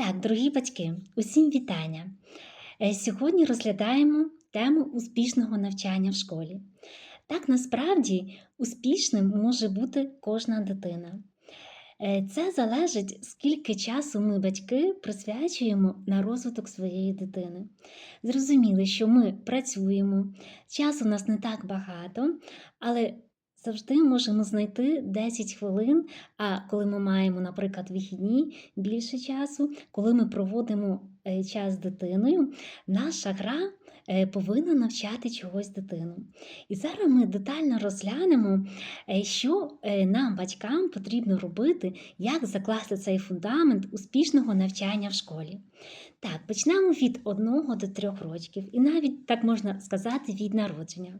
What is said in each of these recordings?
Так, дорогі батьки, усім вітання. Е, Сьогодні розглядаємо тему успішного навчання в школі. Так, насправді, успішним може бути кожна дитина. Е, Це залежить, скільки часу ми, батьки, присвячуємо на розвиток своєї дитини. Зрозуміли, що ми працюємо, часу у нас не так багато, але завжди можемо знайти 10 хвилин. А коли ми маємо, наприклад, вихідні більше часу, коли ми проводимо е, час з дитиною, наша гра е, повинна навчати чогось дитину. І зараз ми детально розглянемо, е, що нам, батькам, потрібно робити, як закласти цей фундамент успішного навчання в школі. Так, почнемо від 1 до 3 років, і навіть так можна сказати від народження.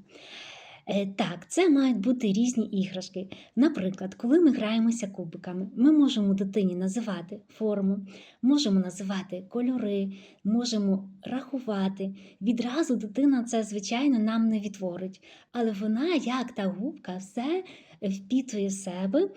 Е, Так, це мають бути різні іграшки. Наприклад, коли ми граємося кубиками, ми можемо дитині називати форму, можемо називати кольори, можемо рахувати. Відразу дитина це, звичайно, нам не відтворить, але вона, як та губка, все впітує в себе.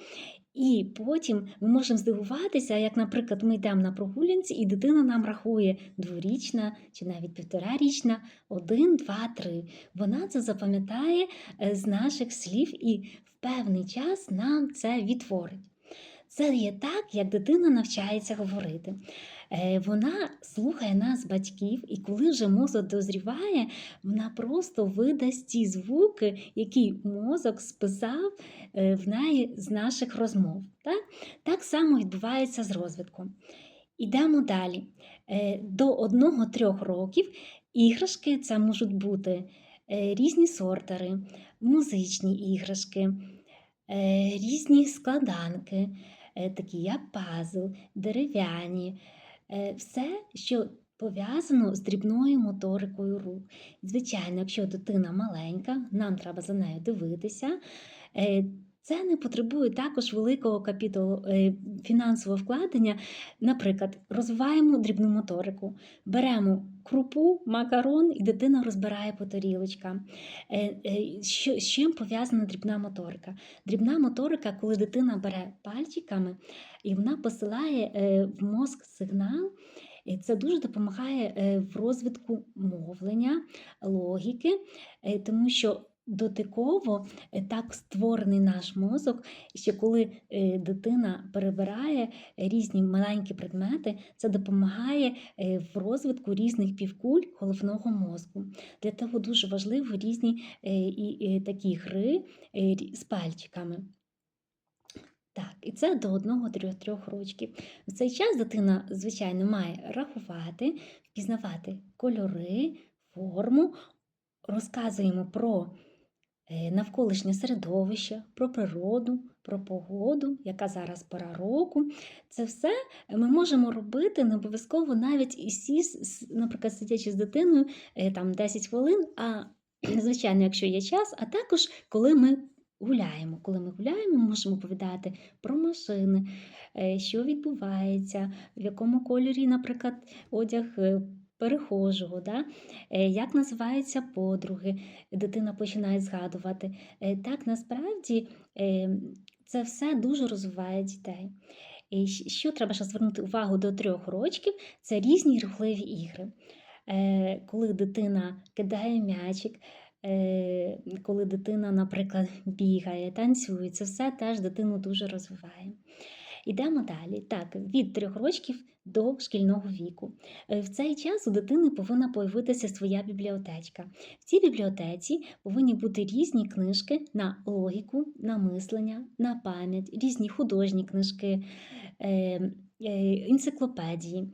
І потім ми можемо здивуватися, як, наприклад, ми йдемо на прогулянці, і дитина нам рахує дворічна чи навіть півторарічна, один, два, три. Вона це запам'ятає е, з наших слів і в певний час нам це відтворить. Це є так, як дитина навчається говорити. Е, Вона слухає нас, батьків, і коли вже мозок дозріває, вона просто видасть ті звуки, які мозок списав е, в неї з наших розмов. Так, так само відбувається з розвитком. Ідемо далі. Е, До 1-3 років іграшки це можуть бути різні сортери, музичні іграшки, різні складанки, такі як пазл, дерев'яні, все, що пов'язано з дрібною моторикою рук. Звичайно, якщо дитина маленька, нам треба за нею дивитися. Це не потребує також великого капіталу е, фінансового вкладення. Наприклад, розвиваємо дрібну моторику, беремо крупу, макарон, і дитина розбирає по тарілочкам. Е, е, з чим пов'язана дрібна моторика? Дрібна моторика, коли дитина бере пальчиками і вона посилає в мозк сигнал. І це дуже допомагає в розвитку мовлення, логіки, тому що дотиково е, так створений наш мозок, що коли е, дитина перебирає різні маленькі предмети, це допомагає е, в розвитку різних півкуль головного мозку. Для того дуже важливо різні такі гри з пальчиками. Так, і це до 1-3 років. В цей час дитина, звичайно, має рахувати, впізнавати кольори, форму, розказуємо про навколишнє середовище, про природу, про погоду, яка зараз пора року. Це все ми можемо робити не обов'язково навіть і сіс, наприклад, сидячи з дитиною е, там 10 хвилин, а звичайно, якщо є час, а також коли ми гуляємо. Коли ми гуляємо, ми можемо оповідати про машини, е, що відбувається, в якому кольорі, наприклад, одяг е, перехожого, да? е, як називаються подруги, дитина починає згадувати. Е, Так, насправді е, це все дуже розвиває дітей. І що треба ще звернути увагу до трьох рочків, це різні рухливі ігри. Коли дитина кидає м'ячик, коли дитина, наприклад, бігає, танцює, це все теж дитину дуже розвиває. Ідемо далі. Так, від трьох років до шкільного віку. Е, В цей час у дитини повинна появитися своя бібліотечка. В цій бібліотеці повинні бути різні книжки на логіку, на мислення, на пам'ять, різні художні книжки. Е, е, Енциклопедії.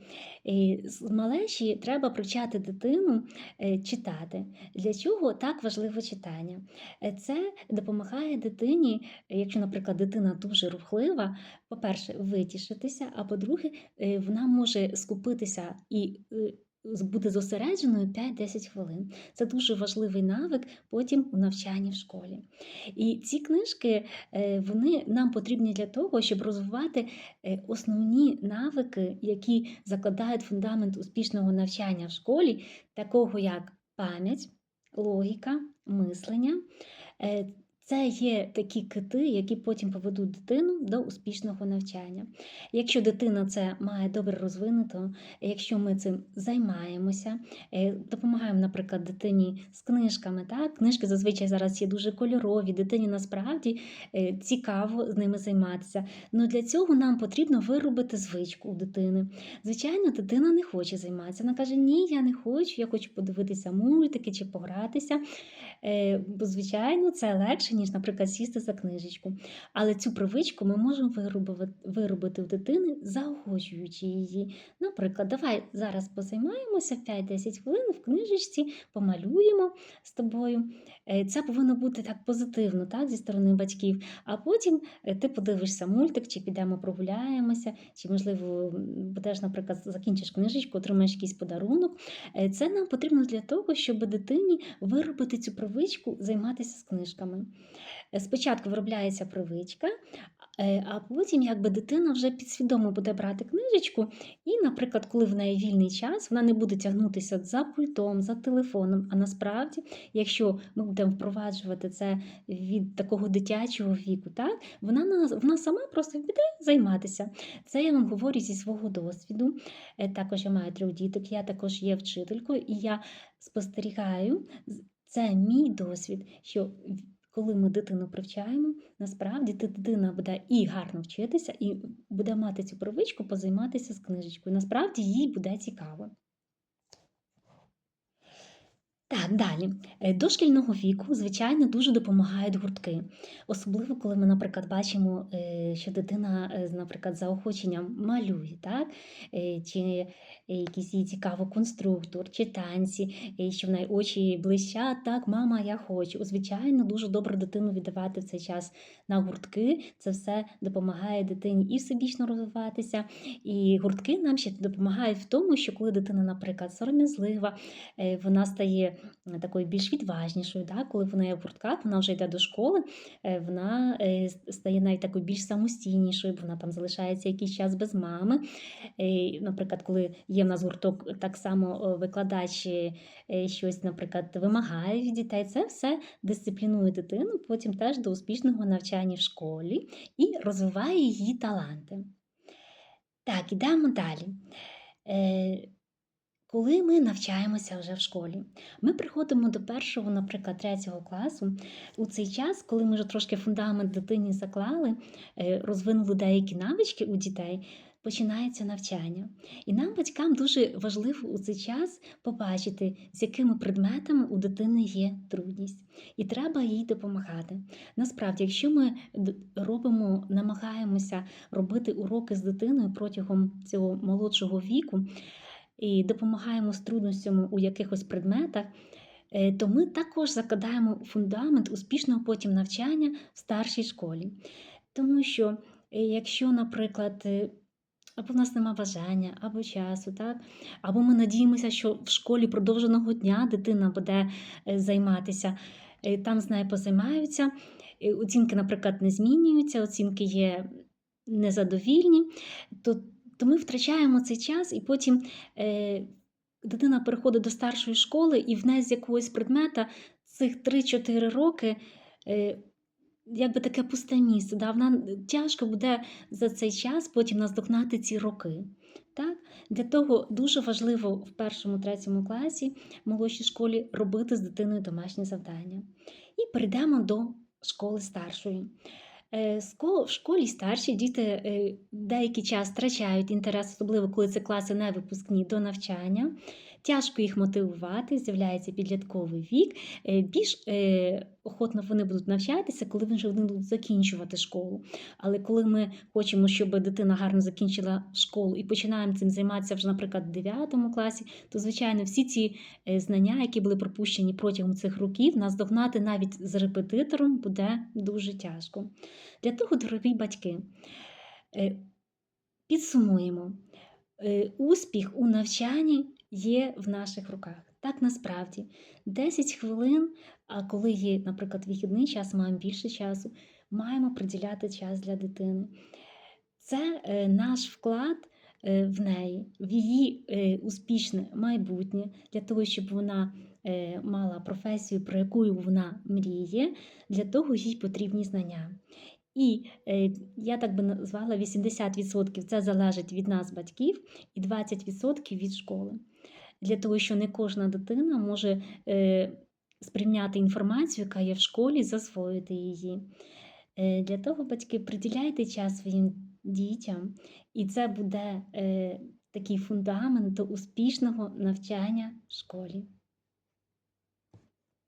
З малечі треба привчати дитину е, читати. Для чого так важливо читання? Е, Це допомагає дитині, е, якщо, наприклад, дитина дуже рухлива, по-перше, витішитися, а по-друге, е, вона може скупитися і е, бути зосередженою 5-10 хвилин. Це дуже важливий навик потім у навчанні в школі. І ці книжки е, вони нам потрібні для того, щоб розвивати е, основні навики, які закладають фундамент успішного навчання в школі, такого як пам'ять, логіка, мислення. Це є такі кити, які потім поведуть дитину до успішного навчання. Якщо дитина це має добре розвинуто, якщо ми цим займаємося, е, допомагаємо, наприклад, дитині з книжками. Так? Книжки зазвичай зараз є дуже кольорові, дитині насправді е, цікаво з ними займатися. Ну для цього нам потрібно виробити звичку у дитини. Звичайно, дитина не хоче займатися. Вона каже: Ні, я не хочу, я хочу подивитися мультики чи погратися. Е, звичайно, це легше, ніж, наприклад, сісти за книжечку. Але цю привичку ми можемо виробити, в дитини, заохочуючи її. Наприклад, давай зараз позаймаємося 5-10 хвилин в книжечці, помалюємо з тобою. Е, Це повинно бути так позитивно, так, зі сторони батьків. А потім е, ти подивишся мультик, чи підемо прогуляємося, чи, можливо, будеш, наприклад, закінчиш книжечку, отримаєш якийсь подарунок. Е, Це нам потрібно для того, щоб дитині виробити цю привичку займатися з книжками. Спочатку виробляється привичка, е, а потім якби дитина вже підсвідомо буде брати книжечку, і, наприклад, коли в неї вільний час, вона не буде тягнутися за пультом, за телефоном. А насправді, якщо ми будемо впроваджувати це від такого дитячого віку, так вона вона сама просто піде займатися. Це я вам говорю зі свого досвіду. Е, Також я маю трьох діток, я також є вчителькою, і я спостерігаю. Це мій досвід, що коли ми дитину привчаємо, насправді ти- дитина буде і гарно вчитися, і буде мати цю привичку позайматися з книжечкою. Насправді їй буде цікаво. Так, далі. Е, До шкільного віку, звичайно, дуже допомагають гуртки. Особливо, коли ми, наприклад, бачимо, е, що дитина, е, наприклад, за охоченням малює, так? Чи якийсь їй цікаво конструктор, чи танці, що в неї очі блищать, так, мама, я хочу. Звичайно, дуже добре дитину віддавати в цей час на гуртки. Це все допомагає дитині і всебічно розвиватися. І гуртки нам ще допомагають в тому, що коли дитина, наприклад, сором'язлива, вона стає такою більш відважнішою. Да? Коли вона є в гуртках, вона вже йде до школи, е, вона е, стає навіть такою більш самостійнішою, бо вона там залишається якийсь час без мами. Е, Наприклад, коли є в нас гурток, так само о, викладач е, е, щось, наприклад, вимагає від дітей. Це все дисциплінує дитину потім теж до успішного навчання в школі і розвиває її таланти. Так, ідемо далі. Коли ми навчаємося вже в школі, ми приходимо до першого, наприклад, третього класу. У цей час, коли ми вже трошки фундамент дитині заклали, е, розвинули деякі навички у дітей, починається навчання. І нам, батькам, дуже важливо у цей час побачити, з якими предметами у дитини є трудність, і треба їй допомагати. Насправді, якщо ми робимо, намагаємося робити уроки з дитиною протягом цього молодшого віку і допомагаємо з трудностями у якихось предметах, е, то ми також закладаємо фундамент успішного потім навчання в старшій школі. Тому що, е, якщо, наприклад, е, або в нас нема бажання, або часу, так? або ми надіємося, що в школі продовженого дня дитина буде займатися, там з нею позаймаються. Оцінки, наприклад, не змінюються, оцінки є незадовільні, то, то ми втрачаємо цей час, і потім е, дитина переходить до старшої школи, і в неї з якогось предмета цих 3-4 роки. Е, Якби таке пусте місце, да? вона тяжко буде за цей час потім наздогнати ці роки. Так? Для того дуже важливо в першому, третьому класі молодшій школі робити з дитиною домашні завдання. І перейдемо до школи старшої. Е, В школі старші діти е, деякий час втрачають інтерес, особливо коли це класи не випускні до навчання. Тяжко їх мотивувати, з'являється підлітковий вік. Е, Більш е, охотно вони будуть навчатися, коли вони вже будуть закінчувати школу. Але коли ми хочемо, щоб дитина гарно закінчила школу і починаємо цим займатися вже, наприклад, в 9 класі, то, звичайно, всі ці е, знання, які були пропущені протягом цих років, наздогнати навіть з репетитором буде дуже тяжко. Для того, дорогі батьки, підсумуємо, успіх у навчанні є в наших руках. Так насправді 10 хвилин, а коли є, наприклад, вихідний час, маємо більше часу, маємо приділяти час для дитини. Це е, наш вклад е, в неї, в її е, успішне майбутнє, для того, щоб вона мала професію, про яку вона мріє, для того їй потрібні знання. І я так би назвала 80% це залежить від нас, батьків, і 20% від школи. Для того, що не кожна дитина може е, сприйняти інформацію, яка є в школі, засвоїти її. Е, Для того, батьки, приділяйте час своїм дітям, і це буде е, такий фундамент до успішного навчання в школі.